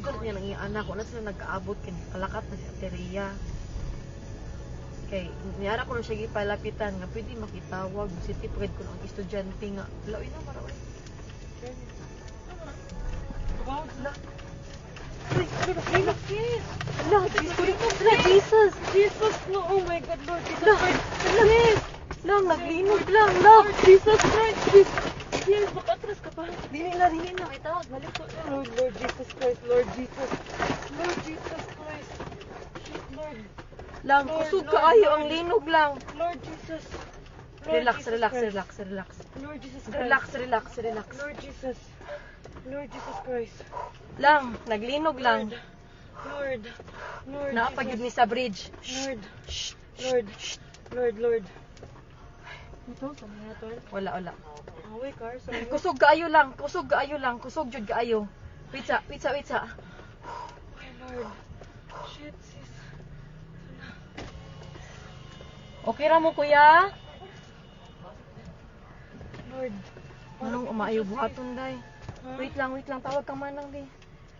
dito niya nang anak. Wala sila nag-aabot kay kalakat na si Ateria. Kay niyara ko na siya gipalapitan nga pwede makitawag si tipred ko ng estudyante nga. Laoy na maraway. Wow, La. Uy, ano ba kayo? La, Jesus. Jesus. Jesus, no, oh my God, Lord Jesus Christ. Lang, naglinog lang. Lang, Jesus Christ. Jesus. Yes, makatras ka pa. Dili na, dili na. Ay, tawag, balik ko. Lord, Lord Jesus Christ, Lord Jesus. Lord Jesus Christ. Shit, Lord. Lang, Lord, kusog Lord, kaayo Lord. ang linog lang. Lord Jesus. Lord Relax, Jesus relax, Christ. relax, relax. Lord Jesus Christ. Relax, relax, relax. Lord Jesus. Lord Jesus Christ. Lang, naglinog lang. Lord. Lord. Naapagid Jesus. ni sa bridge. Lord. Shh. Lord. Lord, Lord. Ito, sa mga to. Wala, wala. Away, car. Kusog kaayo lang, kusog kaayo lang, kusog jud kaayo. Wait sa, wait sa, wait sa. Shit, sis. Okay ra mo kuya? Lord. Anong umaayo buhaton day? Ha? Wait lang, wait lang, tawag ka manang di.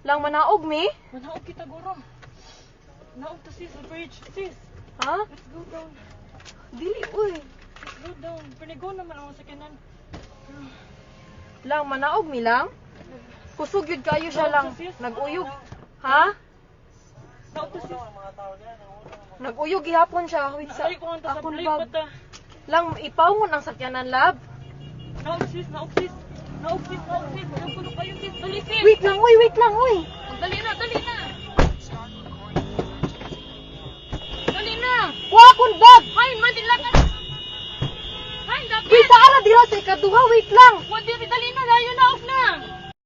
Lang manaog mi? Manaog kita, guro. Naog to sis, the bridge. Sis, Ha? let's go down. Dili uy. Down. Panigo naman ako sa kanan. Lang manaog mi lang. Kusog yun kayo siya lang. Naguyog. Ha? Naguyog gihapon siya. Wait sa balik bag. Lang ipawon ang sakyanan lab. Naog sis, naog sis. Naog sis, naog sis. Naog ko kayo sis. Dali sis. Wait lang, uy, wait lang, uy. Dali na, dali na. Dali na. Wa akong bag. Hay, madila ka. Hay, dapat. Wait sa ala dira sa ikaduha, wait lang. Wadi, dali na.